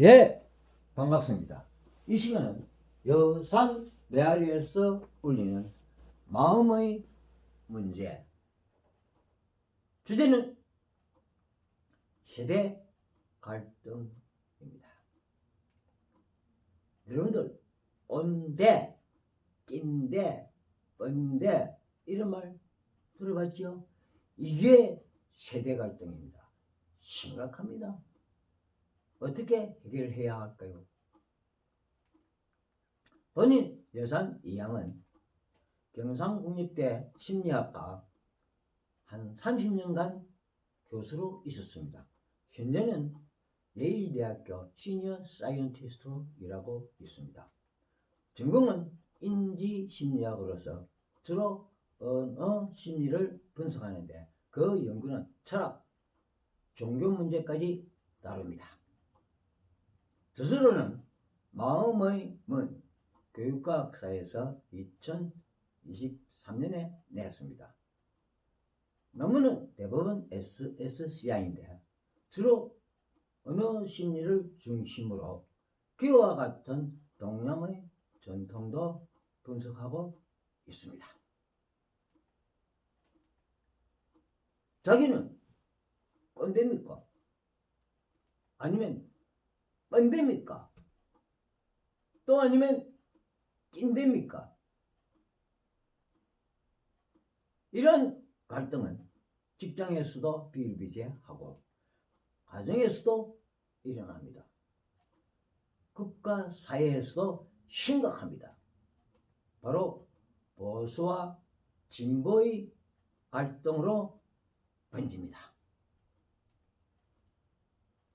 예, 반갑습니다. 이 시간은 여산 메아리에서 울리는 마음의 문제. 주제는 세대 갈등입니다. 여러분들, 온대, 낀대, 뻔대, 이런 말 들어봤죠? 이게 세대 갈등입니다. 심각합니다. 어떻게 해결해야 할까요? 본인 여산 이양은 경상국립대 심리학과 한 30년간 교수로 있었습니다. 현재는 예일대학교 시니어 사이언티스트로 일하고 있습니다. 전공은 인지심리학으로서 주로 언어 심리를 분석하는데 그 연구는 철학, 종교 문제까지 다룹니다. 스스로는 마음의 문 교육과학사에서 2023년에 내었습니다. 논문은 대부분 SSCI인데 주로 언어 심리를 중심으로 기호와 같은 동양의 전통도 분석하고 있습니다. 자기는 꼰대입니까? 아니면 뻔대입니까? 또 아니면 낀대입니까? 이런 갈등은 직장에서도 비일비재하고 가정에서도 일어납니다. 국가 사회에서도 심각합니다. 바로 보수와 진보의 갈등으로 번집니다.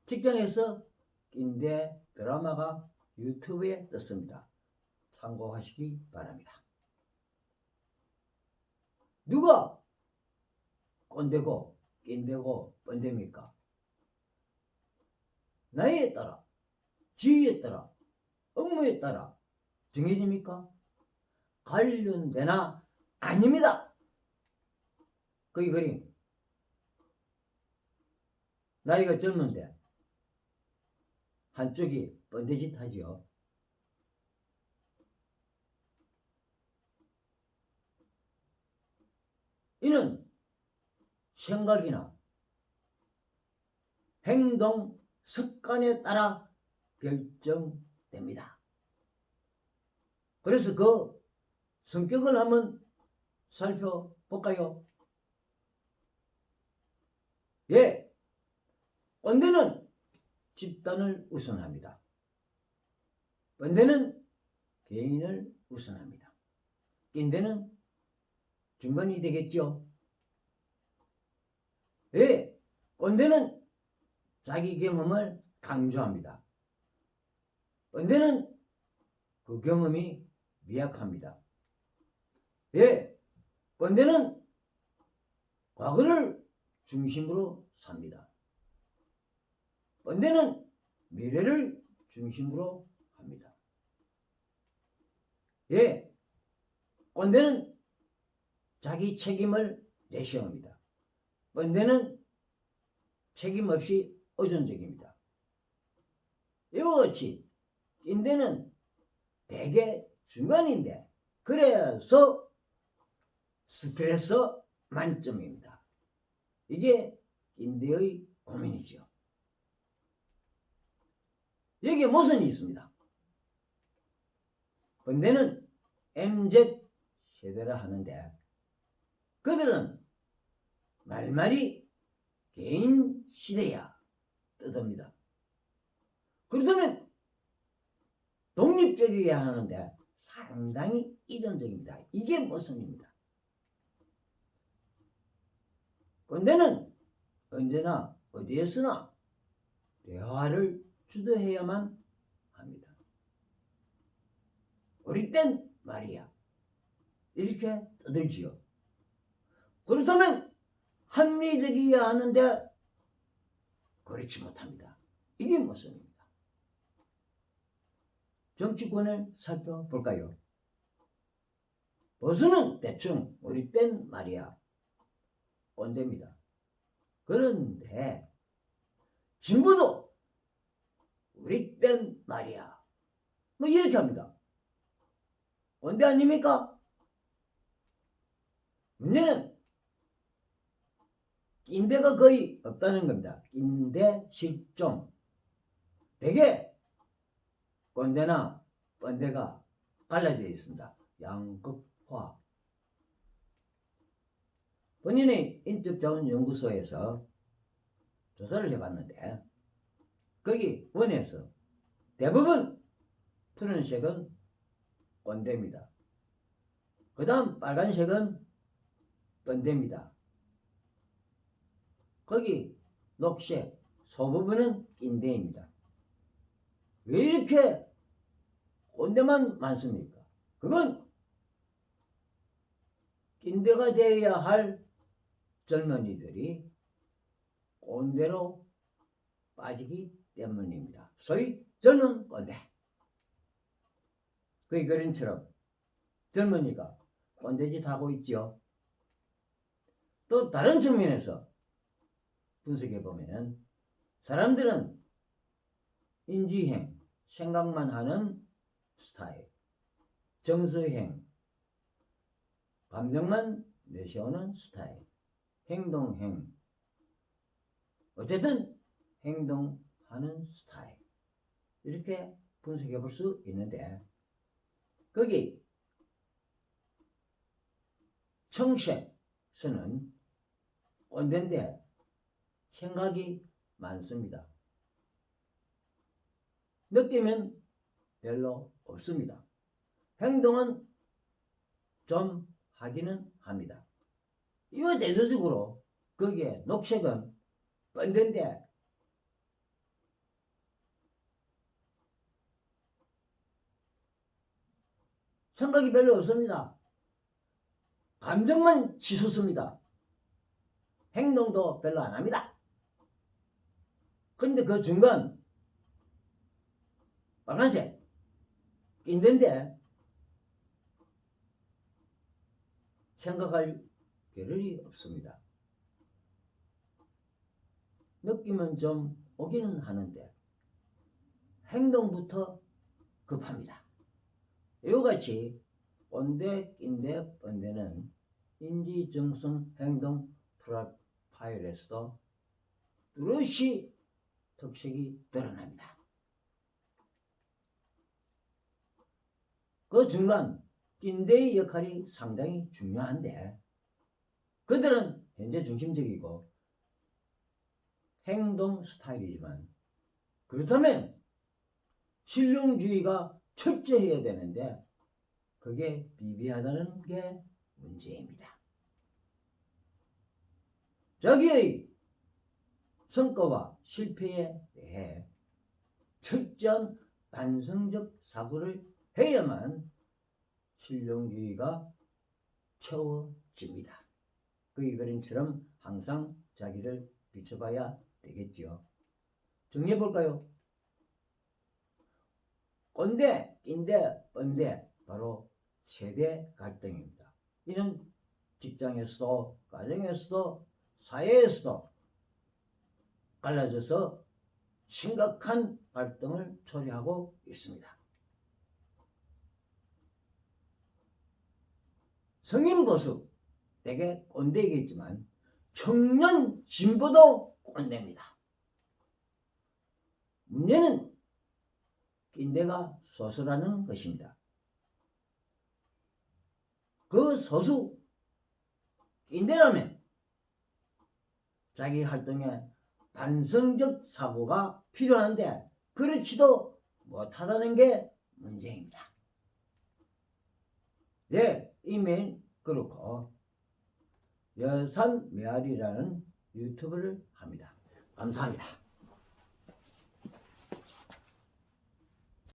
직장에서 인대 드라마가 유튜브에 떴습니다. 참고하시기 바랍니다. 누가 꼰대고 낀대고 뻔대입니까? 나이에 따라 지위에 따라 업무에 따라 정해집니까? 관련되나 아닙니다. 거기 그림 나이가 젊은데 한쪽이 번데짓 하지요. 이는 생각이나 행동 습관에 따라 결정됩니다. 그래서 그 성격을 한번 살펴볼까요? 예, 꼰대는 집단을 우선합니다. 번대는 개인을 우선합니다. 낀대는 중간이 되겠죠. 예, 꼰대는 자기 경험을 강조합니다. 번대는 그 경험이 미약합니다. 예, 꼰대는 과거를 중심으로 삽니다. 번대는 미래를 중심으로 합니다. 예, 꼰대는 자기 책임을 내시합니다. 번대는 책임 없이 의존적입니다. 이와 같이 낀대는 대개 중간인데 그래서 스트레스 만점입니다. 이게 인대의 고민이죠. 여기에 모순이 있습니다. 번대는 MZ 세대라 하는데 그들은 말말이 개인 시대야 뜻합니다. 그렇다면 독립적이어야 하는데 상당히 이전적입니다. 이게 모순입니다. 번대는 언제나 어디에서나 대화를 주도해야만 합니다. 우리 땐 말이야. 이렇게 떠들지요. 그렇다면 합리적이어야 하는데 그렇지 못합니다. 이게 모습입니다. 정치권을 살펴볼까요? 보수는 대충 우리 땐 말이야. 꼰대입니다. 그런데 진보도 우리 땐 말이야. 뭐 이렇게 합니다. 언제 아닙니까? 문제는 인대가 거의 없다는 겁니다. 인대 실종. 대개 꼰대나 뻔대가 갈라져 있습니다. 양극화. 본인의 인적자원연구소에서 조사를 해봤는데 거기 원에서 대부분 푸른색은 꼰대입니다. 그 다음 빨간색은 뻔대입니다. 거기 녹색 소부분은 낀대입니다. 왜 이렇게 꼰대만 많습니까? 그건 낀대가 되어야 할 젊은이들이 꼰대로 빠지기 때문입니다. 소위 젊은 꼰대. 그 그림처럼 젊은이가 꼰대짓 하고 있죠. 또 다른 측면에서 분석해 보면 사람들은 인지행, 생각만 하는 스타일, 정서행, 감정만 내세우는 스타일, 행동행, 어쨌든 행동 하는 스타일 이렇게 분석해 볼 수 있는데 거기 청색서는 꼰대인데 생각이 많습니다. 느끼면 별로 없습니다. 행동은 좀 하기는 합니다. 이거 대표적으로 거기에 녹색은 꼰대인데 생각이 별로 없습니다. 감정만 치솟습니다. 행동도 별로 안 합니다. 그런데 그 중간 빨간색 낀데인데 생각할 겨를이 없습니다. 느낌은 좀 오기는 하는데 행동부터 급합니다. 이같이 꼰대, 낀대, 뻔대는 인지정성 행동 프로파일에서도 뚜렷이 특색이 드러납니다. 그 중간 낀대의 역할이 상당히 중요한데 그들은 현재 중심적이고 행동 스타일이지만 그렇다면 실용주의가 철저해야 되는데 그게 비비하다는 게 문제입니다. 자기의 성과와 실패에 대해 철저한 반성적 사고를 해야만 실용주의가 채워집니다. 그의 그림처럼 항상 자기를 비춰봐야 되겠지요. 정리해 볼까요? 꼰대, 낀대, 뻔대 바로 세대 갈등입니다. 이는 직장에서도 가정에서도 사회에서도 갈라져서 심각한 갈등을 초래하고 있습니다. 성인 보수 대개 꼰대이겠지만 청년 진보도 꼰대입니다. 문제는 낀대가 소수라는 것입니다. 그 소수 낀대라면 자기 활동에 반성적 사고가 필요한데 그렇지도 못하다는 게 문제입니다. 네, 이면 그렇고 여산 메아리라는 유튜브를 합니다. 감사합니다.